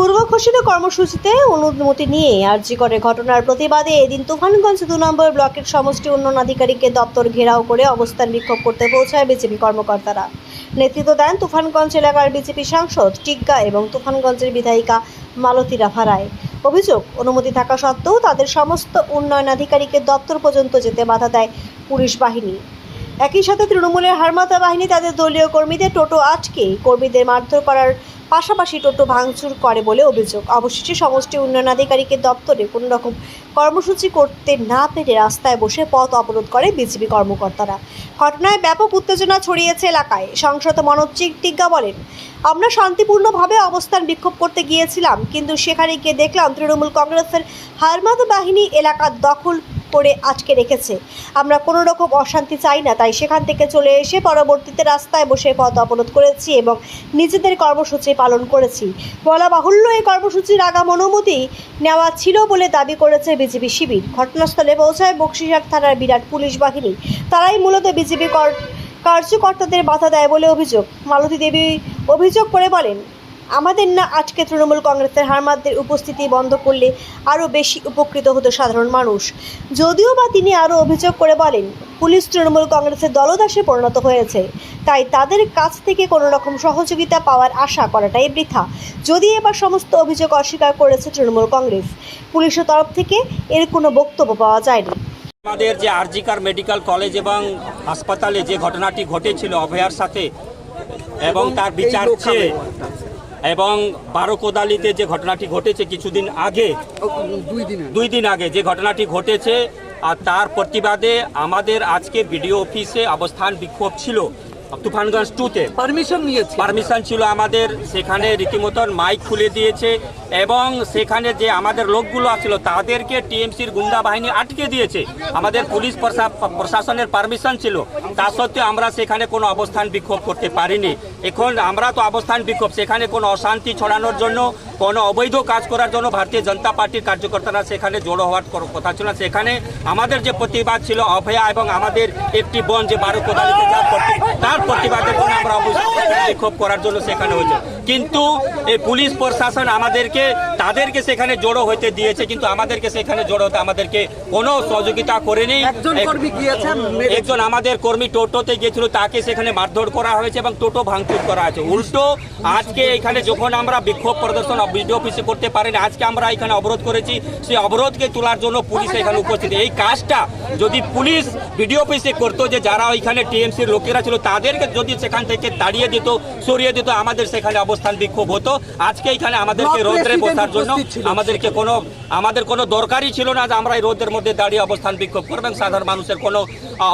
পূর্ব ঘোষিত কর্মসূচিতে অনুমতি নিয়ে করে ঘটনার প্রতিবাদে এদিন তুফানগঞ্জ দু নম্বর ব্লকের সমষ্টি উন্নয়ন আধিকারিকের দপ্তর ঘেরাও করে অবস্থান বিক্ষোভ করতে পৌঁছায় বিজেপি কর্মকর্তারা। নেতৃত্ব দেন তুফানগঞ্জ এলাকার বিজেপি সাংসদ টিগ্গা এবং তুফানগঞ্জের বিধায়িকা মালতী রাফা রায়। অভিযোগ, অনুমতি থাকা সত্ত্বেও তাদের সমস্ত উন্নয়ন আধিকারিকের দপ্তর পর্যন্ত যেতে বাধা দেয় পুলিশ বাহিনী। একই সাথে তৃণমূলের হারমাতা বাহিনী তাদের দলীয় কর্মীদের টোটো আটকে কর্মীদের মারধর করার পাশাপাশি টোটো ভাঙচুর করে বলে অভিযোগ। অবশেষে সমষ্টি উন্নয়ন আধিকারিকের দপ্তরে কোনো রকম কর্মসূচি করতে না পেরে রাস্তায় বসে পথ অবরোধ করে বিজেপি কর্মকর্তারা। ঘটনায় ব্যাপক উত্তেজনা ছড়িয়েছে এলাকায়। সংসদ মনোজ টিগ্গা বলেন, আমরা শান্তিপূর্ণভাবে অবস্থান বিক্ষোভ করতে গিয়েছিলাম, কিন্তু সেখানে গিয়ে দেখলাম তৃণমূল কংগ্রেসের হারমাদ বাহিনী এলাকা দখল করে আটকে রেখেছে। আমরা কোনো রকম অশান্তি চাই না, তাই সেখান থেকে চলে এসে পরবর্তীতে রাস্তায় বসে পথ অবরোধ করেছি এবং নিজেদের কর্মসূচি পালন করেছি। বলা বাহুল্য, এই কর্মসূচির আগাম অনুমতি নেওয়া ছিল বলে দাবি করেছে বিজেপি শিবির। ঘটনাস্থলে পৌঁছায় বক্সিরহাট থানার বিরাট পুলিশ বাহিনী। তারাই মূলত বিজেপি কর কার্যকর্তাদের বাধা দেয় বলে অভিযোগ। মালতী দেবী অভিযোগ করে বলেন আমাদের না আজকে তৃণমূল কংগ্রেসের হারমাদদের উপস্থিতি বন্ধ করলে আরও বেশি উপকৃত হতো সাধারণ মানুষ। যদিও বা তিনি আরও অভিযোগ করে বলেন, পুলিশ তৃণমূল কংগ্রেসের দলদাসে পরিণত হয়েছে। তাই তাদের কাছ থেকে কোনো রকম সহযোগিতা পাওয়ার আশা করাটাই বৃথা। যদি এবার সমস্ত অভিযোগ অস্বীকার করেছে তৃণমূল কংগ্রেস, পুলিশের তরফ থেকে এর কোনো বক্তব্য পাওয়া যায়নি। আমাদের যে আরজিকার মেডিকেল কলেজ এবং হাসপাতালে যে ঘটনাটি ঘটেছিল অভয়ার সাথে এবং তার বিচার এবং বারো কোদালিতে যে ঘটনাটি ঘটেছে কিছুদিন আগে দুই দিন আগে যে ঘটনাটি ঘটেছে আর তার প্রতিবাদে আমাদের আজকে বিডিও অফিসে অবস্থান বিক্ষোভ ছিল। তুফানগঞ্জ টুতে পারমিশন নিয়েছে। পারমিশন ছিল আমাদের সেখানে রীতিমতন মাইক খুলে দিয়েছে এবং সেখানে যে আমাদের লোকগুলো আছিল তাদেরকে টিএমসির গুন্ডা বাহিনী আটকে দিয়েছে। আমাদের পুলিশ প্রশা- প্রশাসনের পারমিশন ছিল। তা সত্ত্বেও আমরা সেখানে কোনো অবস্থান বিক্ষোভ করতে পারিনি। এখন আমরা তো অবস্থান বিক্ষোভ সেখানে কোনো অশান্তি ছড়ানোর জন্য কোনো অবৈধ কাজ করার জন্য ভারতীয় জনতা পার্টির কার্যকর্তারা সেখানে জড়ো হওয়ার কথা ছিল না। সেখানে আমাদের যে প্রতিবাদ ছিল অভয়া এবং আমাদের একটি বোন যে বারো কোদালিতে যা প্রতি- তার প্রতিবাদের জন্য আমরা বিক্ষোভ করার জন্য সেখানে হয়েছে। কিন্তু এই পুলিশ প্রশাসন আমাদেরকে তাদেরকে সেখানে জড়ো হইতে দিয়েছে কিন্তু আমাদেরকে সেখানে জড়ো হতে আমাদেরকে কোনো সহযোগিতা করেনি। একজন আমাদের কর্মী টোটোতে গিয়েছিল তাকে সেখানে মারধর করা হয়েছে এবং টোটো ভাঙচুর করা হয়েছে। উল্টো আজকে এখানে যখন আমরা বিক্ষোভ প্রদর্শন বিডিও অফিসে করতে পারিনি আজকে আমরা এখানে অবরোধ করেছি। সেই অবরোধকে তোলার জন্য পুলিশ এখানে উপস্থিত। এই কাজটা যদি পুলিশ বিডিও অফিসে করতো যে যারা ওইখানে টিএমসির লোকেরা ছিল তাদেরকে যদি সেখান থেকে তাড়িয়ে দিত সরিয়ে দিত আমাদের সেখানে অবস্থান বিক্ষোভ হতো। আজকে এখানে আমাদেরকে রোদ্রে বসার জন্য আমাদেরকে কোনো আমাদের কোনো দরকারই ছিল না যে আমরা এই রোদের মধ্যে দাঁড়িয়ে অবস্থান বিক্ষোভ করবেন সাধারণ মানুষের কোনো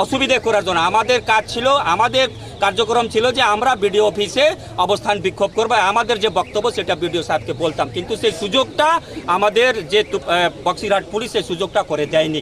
অসুবিধে করার জন্য। আমাদের কাজ ছিল আমাদের কার্যক্রম ছিল যে আমরা বিডিও অফিসে অবস্থান বিক্ষোভ করব। আমাদের যে বক্তব্য সেটা বিডিও সাহেবকে বলতাম। কিন্তু সেই সুযোগটা আমাদের যে বক্সিরহাট পুলিশ সেই সুযোগটা করে দেয়নি।